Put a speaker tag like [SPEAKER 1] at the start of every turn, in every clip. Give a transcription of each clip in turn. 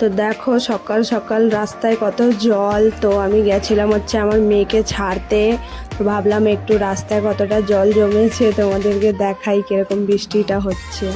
[SPEAKER 1] তো দেখো সকাল সকাল রাস্তায় কত জল। তো আমি গেছিলাম হচ্ছে আমার মেয়েকে ছাড়তে। তো ভাবলাম একটু রাস্তায় কতটা জল জমেছে তোমাদেরকে দেখাই কীরকম বৃষ্টিটা হচ্ছে।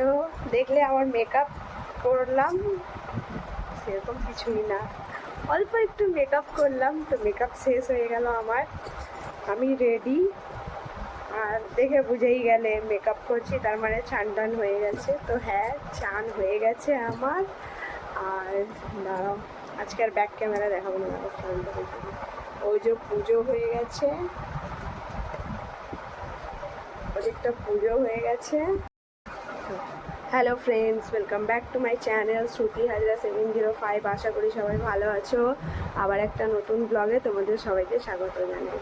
[SPEAKER 1] তো দেখলে আমার মেকআপ করলাম, সেরকম কিছুই না। অল্প একটু মেকআপ করলাম, তো মেকআপ শেষ হয়ে গেল আমার। আমি রেডি আর দেখে বুঝেই গেলে মেকআপ করছি, তার মানে চান টান হয়ে গেছে। তো হ্যাঁ চান হয়ে গেছে আমার। আর দাঁড়াও, আজকে আর ব্যাক ক্যামেরা দেখাবো না ওই যে পুজো হয়ে গেছে। ওদিকটা পুজো হয়ে গেছে। Hello friends welcome back to my channel Shruti Hazra seven zero five আশা করি সবাই ভালো আছো। আবার একটা নতুন ব্লগে তোমাদের সবাইকে স্বাগত জানাই।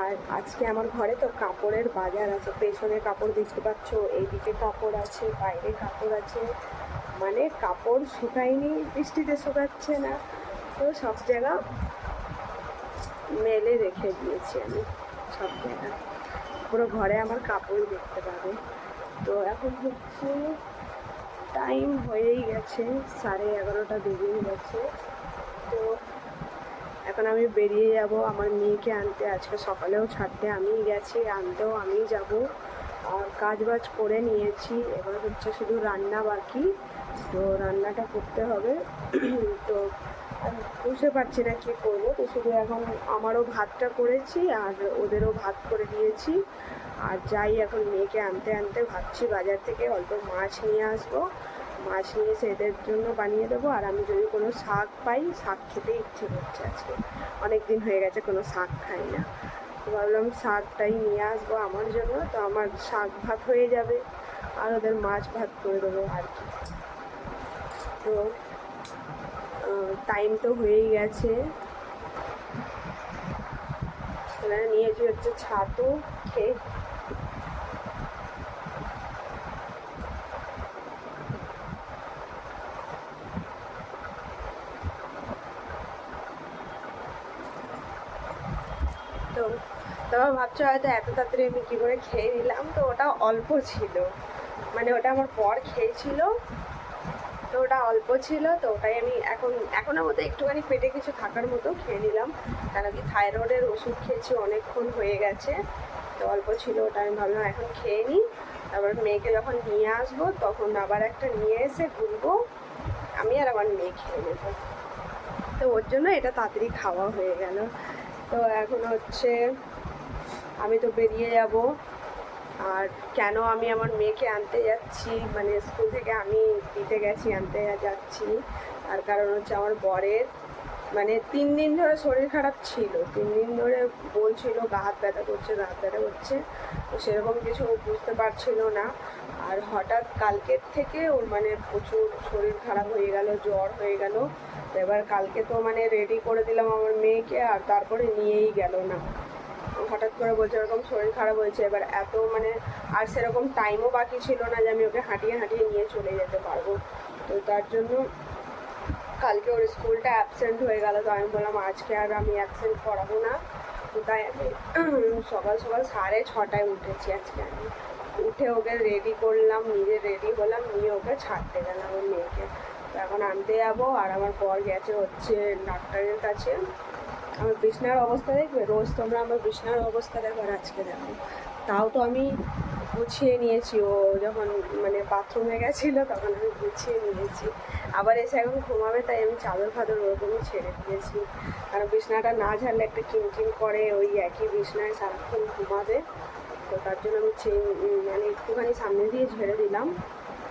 [SPEAKER 1] আর আজকে আমার ঘরে তো কাপড়ের বাজার আছে। পেছনে কাপড় দেখতে পাচ্ছ, এইদিকে কাপড় আছে, বাইরে কাপড় আছে। মানে কাপড় শুকায়নি, বৃষ্টিতে শুকাচ্ছে না। তো সব জায়গা মেলে রেখে দিয়েছি আমি, সব জায়গা। পুরো ঘরে আমার কাপড় দেখতে পাবে। তো এখন হচ্ছে টাইম হয়েই গেছে, সাড়ে এগারোটা বেরিয়ে গেছে। তো এখন আমি বেরিয়ে যাব, আমার মেয়েকে আনতে। আজকে সকালেও ছাড়তে আমিই গেছি, আনতেও আমিই যাব। আর কাজ বাজ করে নিয়েছি, এবার হচ্ছে শুধু রান্না বাকি। তো রান্নাটা করতে হবে। তো বুঝতে পারছি না কী করব। তো শুধু এখন আমারও ভাতটা করেছি, আর ওদেরও ভাত করে দিয়েছি। আর যাই এখন মেয়েকে আনতে আনতে ভাবছি বাজার থেকে, অল্প মাছ নিয়ে আসব। মাছ নিয়ে এসে এদের জন্য বানিয়ে দেবো। আর আমি যদি কোনো শাক পাই, শাক খেতে ইচ্ছে করছে আজকে। অনেক দিন হয়ে গেছে কোনো শাক খাই না। ভাবলাম শাকটাই নিয়ে আসব আমার জন্য। তো আমার শাক ভাত হয়ে যাবে। আর ওদের মাছ ভাত করে দেবো আর কি। তো টাইম তো হয়েই গেছে। নিয়েছি হচ্ছে ছাতু, খেয়ে তো তোমরা ভাবছ হয়তো এত তাড়াতাড়ি আমি কী করে খেয়ে নিলাম? তো ওটা অল্প ছিল। মানে ওটা আমার পর খেয়েছিল। তো ওটা অল্প ছিল, তো ওটাই আমি এখন, এখনের মতো একটুখানি পেটে কিছু থাকার মতো খেয়ে নিলাম। কেন কি থাইরয়েডের ওষুধ খেয়েছি অনেকক্ষণ হয়ে গেছে। তো অল্প ছিল ওটা, আমি ভাবলাম এখন খেয়ে নিই। তারপর মেয়েকে যখন নিয়ে আসব, তখন আবার একটা নিয়ে এসে ঘুরবো আমি আর আমার মেয়ে খেয়ে নেব। তো ওর জন্য এটা তাড়াতাড়ি খাওয়া হয়ে গেল। তো এখন হচ্ছে আমি তো বেরিয়ে যাব। আর কেন আমি আমার মেয়েকে আনতে যাচ্ছি? মানে স্কুল থেকে আমি দিতে গেছি, আনতে যাচ্ছি। আর কারণ হচ্ছে আমার বরের মানে তিন দিন ধরে শরীর খারাপ ছিল। তিন দিন ধরে বলছিল, গা হাত ব্যথা করছে, গা হাত ব্যথা করছে। তো সেরকম কিছু বুঝতে পারছিল না। আর হঠাৎ কালকের থেকে ওর মানে প্রচুর শরীর খারাপ হয়ে গেল, জ্বর হয়ে গেল। এবার কালকে তো মানে রেডি করে দিলাম আমার মেয়েকে, আর তারপরে নিয়েই গেল না। হঠাৎ করে বলছে, ওরকম শরীর খারাপ হয়েছে, এবার এত মানে আর সেরকম টাইমও বাকি ছিল না যে আমি ওকে হাঁটিয়ে হাঁটিয়ে নিয়ে চলে যেতে পারব। তো তার জন্য কালকে ওর স্কুলটা অ্যাবসেন্ট হয়ে গেল, তো আমি বললাম, আজকে আর আমি অ্যাবসেন্ট করাবো না। তো তাই আমি সকাল সকাল সাড়ে ছটায় উঠেছি আজকে আমি। উঠে ওকে রেডি করলাম, নিজে রেডি হলাম, নিয়ে ওকে ছাড়তে গেলাম ওর মেয়েকে। তো এখন আনতে যাব, আর আমার পর গেছে হচ্ছে ডাক্তারের কাছে। আমার বিছনার অবস্থা দেখবে? রোজ তোমরা আমার বিছনার অবস্থা দেখো আজকে দেখো। তাও তো আমি গুছিয়ে নিয়েছি। ও যখন মানে বাথরুমে গেছিল, তখন আমি গুছিয়ে নিয়েছি। আবার এসে এখন ঘুমাবে, তাই আমি চাদর ফাদর ওরকমই ছেড়ে দিয়েছি। কারণ বিছনাটা না ঝাড়লে একটা কিনকিন করে ওই একই বিছনায় সারাক্ষণ ঘুমাবে। তো তার জন্য আমি মানে একটুখানি সামনে দিয়ে ঝেড়ে দিলাম।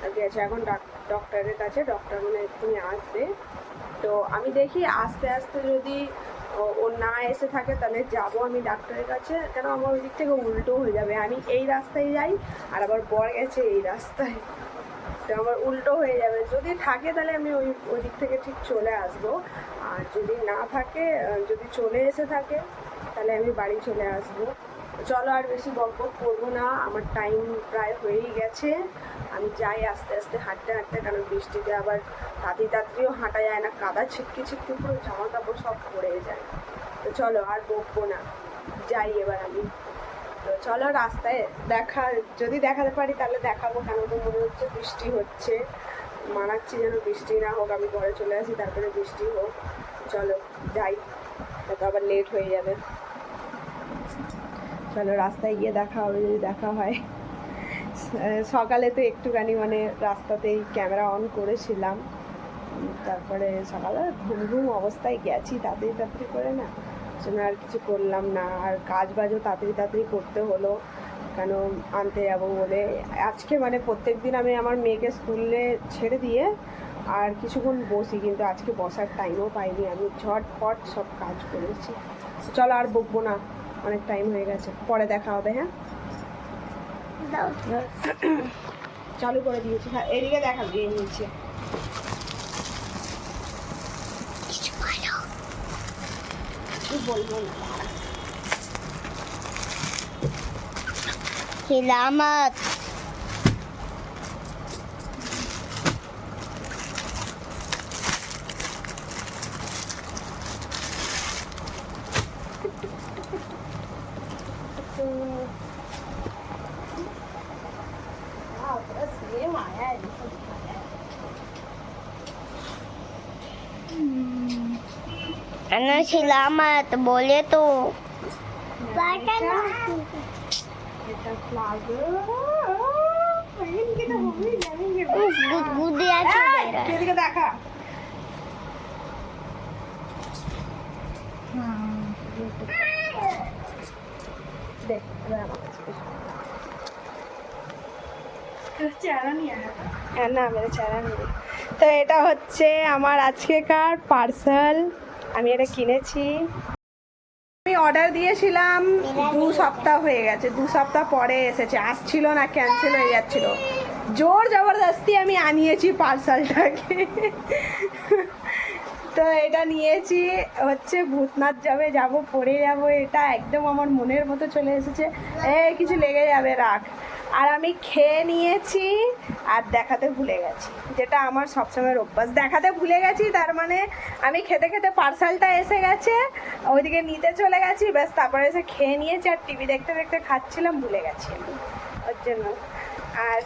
[SPEAKER 1] আর গেছে এখন ডাক- ডক্টরের কাছে। ডক্টর মানে এক্ষুনি আসবে। তো আমি দেখি আস্তে আস্তে যদি ও- না এসে থাকে, তাহলে যাব আমি ডাক্তারের কাছে। কেন আমার ওই দিক থেকে উল্টো হয়ে যাবে। আমি এই রাস্তায় যাই, আর আবার বর গেছে এই রাস্তায়। তো আমার উল্টো হয়ে যাবে। যদি থাকে তাহলে আমি ওই ওই দিক থেকে ঠিক চলে আসব। আর যদি না থাকে যদি চলে এসে থাকে, তাহলে আমি বাড়ি চলে আসব। চলো আর বেশি বক করব না, আমার টাইম প্রায় হয়েই গেছে। আমি যাই আস্তে আস্তে হাঁটতে হাঁটতে, কারণ বৃষ্টিতে আবার তাড়াতাড়ি তাড়াতাড়িও হাঁটা যায় না, কাদা ছিটকে ছিটকে পুরো জামা কাপড় সব পড়ে যায়। তো চলো আর বকবো না, যাই এবার আমি। তো চলো রাস্তায় দেখা, যদি দেখাতে পারি তাহলে দেখাবো কেন তো মনে হচ্ছে বৃষ্টি হচ্ছে। মানাচ্ছি যেন বৃষ্টি না হোক, আমি ঘরে চলে আসি, তারপরে বৃষ্টি হোক। চলো যাই তো আবার লেট হয়ে যাবে। চলো রাস্তায় গিয়ে দেখা হবে যদি দেখা হয়। সকালে তো একটুখানি মানে রাস্তাতেই ক্যামেরা অন করেছিলাম। তারপরে সকালে ঘুম ঘুম অবস্থায় গেছি, তাড়াতাড়ি তাড়াতাড়ি করে না। জন্য আর কিছু করলাম না। আর কাজ বাজও তাড়াতাড়ি তাড়াতাড়ি করতে হলো। কেন আনতে যাব বলে। আজকে মানে প্রত্যেক দিন আমি আমার মেয়েকে স্কুলে ছেড়ে দিয়ে আর কিছুক্ষণ বসি, কিন্তু আজকে বসার টাইমও পাইনি। আমি ঝটপট সব কাজ করেছি। চলো আর বকবো না। অনেক টাইম হয়ে গেছে। পরে দেখা হবে হ্যাঁ? চালু করে দিয়েছি। হ্যাঁ এদিকে দেখা দিয়ে নিয়েছি বলব না.
[SPEAKER 2] Ano selamat? Boleh tuh.
[SPEAKER 1] এটা প্লাজো এদিকে তো হবেই জানি
[SPEAKER 2] Gud-gudi aja deh.
[SPEAKER 1] এদিকে দেখা দেখ এবার আমার তো এটা হচ্ছে আমার আজকেকার পার্সেল। আমি এটা কিনেছি। আমি অর্ডার দিয়েছিলাম দু সপ্তাহ হয়ে গেছে, দু সপ্তাহ পরে এসেছে। আসছিল না ক্যান্সেল হয়ে যাচ্ছিল। জোর জবরদস্তি আমি আনিয়েছি পার্সেলটাকে। তো এটা নিয়েছি, হচ্ছে ভূতনাথ যাবে, যাব পরে যাব, এটা একদম আমার মনের মতো চলে এসেছে। এই, কিছু লেগে যাবে, রাখ। আর আমি খেয়ে নিয়েছি আর দেখাতে ভুলে গেছি। যেটা আমার সবসময়ের অভ্যাস। দেখাতে ভুলে গেছি তার মানে আমি খেতে খেতে পার্সেলটা এসে গেছে ওইদিকে নিতে চলে গেছি ব্যাস তারপরে এসে খেয়ে নিয়েছি আর টিভি দেখতে দেখতে খাচ্ছিলাম ভুলে গেছি আমি ওর জন্য। আর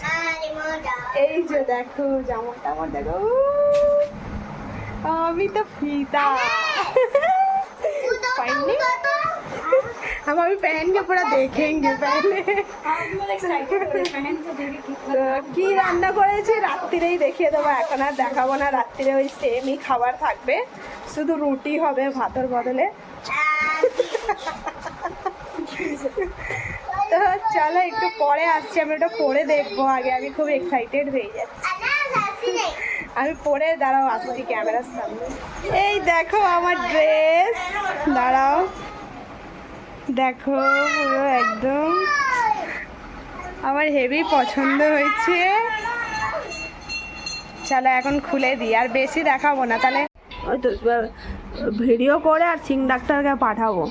[SPEAKER 1] এই যে দেখো জামা টামা দেখো আমি তো ফিতা। পাইনি हम अभी पहन के पूरा देखेंगे पहले তো কি রান্না করেছি রাত্রিরেই দেখিয়ে দেবো এখন আর দেখাবো না রাত্রিরে ওই সেমই খাবার থাকবে শুধু রুটি হবে ভাতের বদলে তো চলো একটু পরে আসছি আমি ওটা পরে দেখবো আগে আমি খুব এক্সাইটেড হয়ে যাচ্ছি আমি পরে দাঁড়াও আসছি ক্যামেরার সামনে এই দেখো আমার ড্রেস দাঁড়াও দেখো, পুরো একদম। আমার হেভি পছন্দ হয়েছে। চলো এখন খুলে দিই, আর বেশি দেখাবো না। তাহলে ভিডিও করে আর সিং ডাক্তারকে পাঠাবো।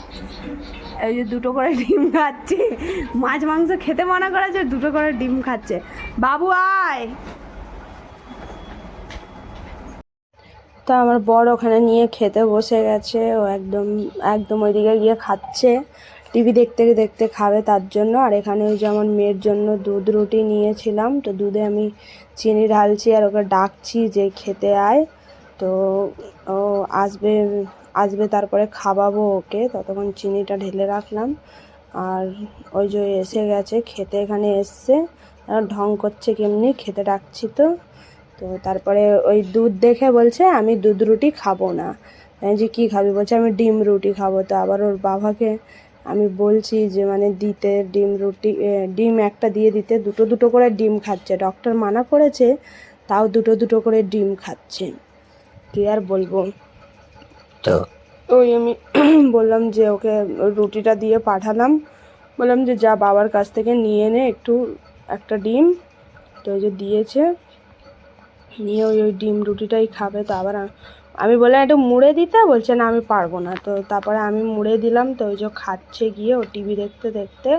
[SPEAKER 1] এই যে দুটো করে ডিম খাচ্ছে। মাছ, মাংস খেতে মানা করেছে, দুটো করে ডিম খাচ্ছে। বাবু, আয়! তা আমার বড় ওখানে নিয়ে খেতে বসে গেছে। ও একদম একদম ওইদিকে গিয়ে খাচ্ছে। টিভি দেখতে দেখতে খাবে তার জন্য। আর এখানে ওই যে আমার মেয়ের জন্য দুধ রুটি নিয়েছিলাম। তো দুধে আমি চিনি ঢালছি আর ওকে ডাকছি যে খেতে আয়। তো ও আসবে আসবে তারপরে খাওয়াবো ওকে। ততক্ষণ চিনিটা ঢেলে রাখলাম। আর ওই যে এসে গেছে, খেতে এখানে এসছে। ঢং করছে কেমনি, খেতে ডাকছি তো। তো তারপরে ওই দুধ দেখে বলছে আমি দুধ রুটি খাব না। যে কী খাবি? বলছে আমি ডিম রুটি খাব। তো আবার ওর বাবাকে আমি বলছি যে মানে দিতে ডিম রুটি ডিম একটা দিয়ে দিতে দুটো দুটো করে ডিম খাচ্ছে। ডক্টর মানা করেছে তাও দুটো দুটো করে ডিম খাচ্ছে। কী আর বলব? তো ওই আমি বললাম যে ওকে রুটিটা দিয়ে পাঠালাম। বললাম যে যা বাবার কাছ থেকে নিয়ে নে একটু একটা ডিম। তো ওই যে দিয়েছে। নিয়ে ওই ওই ডিম রুটিটাই খাবে, তো আবার আমি বললাম, একটু মুড়ে দিতে? বলছে, না, আমি পারব না। তো তারপরে আমি মুড়ে দিলাম, তো ওই যে খাচ্ছে গিয়ে ও টিভি দেখতে দেখতে।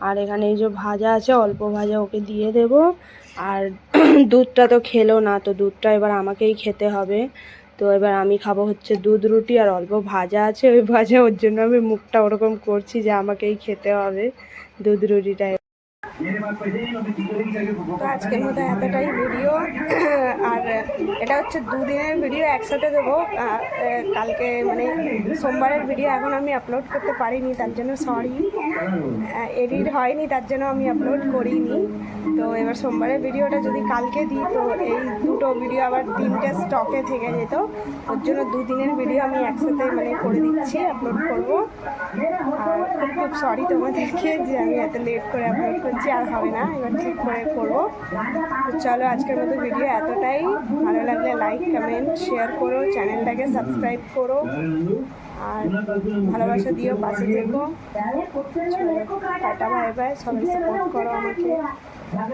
[SPEAKER 1] আর এখানে এই যে ভাজা আছে, অল্প ভাজা ওকে দিয়ে দেব। আর দুধটা তো খেলো না, তো দুধটা এবার আমাকেই খেতে হবে। তো এবার আমি খাব হচ্ছে দুধ রুটি আর অল্প ভাজা আছে। ওই ভাজা ওর জন্য আমি মুখটা ওরকম করছি যে আমাকেই খেতে হবে দুধ রুটিটা তো আজকের মতো এতটাই ভিডিও আর এটা হচ্ছে দুদিনের ভিডিও একসাথে দেবো। কালকে মানে সোমবারের ভিডিও এখন আমি আপলোড করতে পারিনি, তার জন্য সরি এডিট হয়নি, তার জন্য আমি আপলোড করিনি। তো এবার সোমবারের ভিডিওটা যদি কালকে দিই, তো এই দুটো ভিডিও আবার তিনটে স্টকে থেকে যেত। ওর জন্য দুদিনের ভিডিও আমি একসাথে মানে করে দিচ্ছি আপলোড করব। আর খুব সরি তোমাদেরকে যে আমি এত লেট করে আপলোড করছি, আর হবে না, এবার ঠিক করে করব। তো চলো আজকের মতো ভিডিও এতটাই। ভালো লাগলে লাইক কমেন্ট শেয়ার করো, চ্যানেলটাকে সাবস্ক্রাইব করো। আর ভালোবাসা দিও, পাশে থেকো। টাটা বাই বাই সবাই সাপোর্ট করো আমাকে। La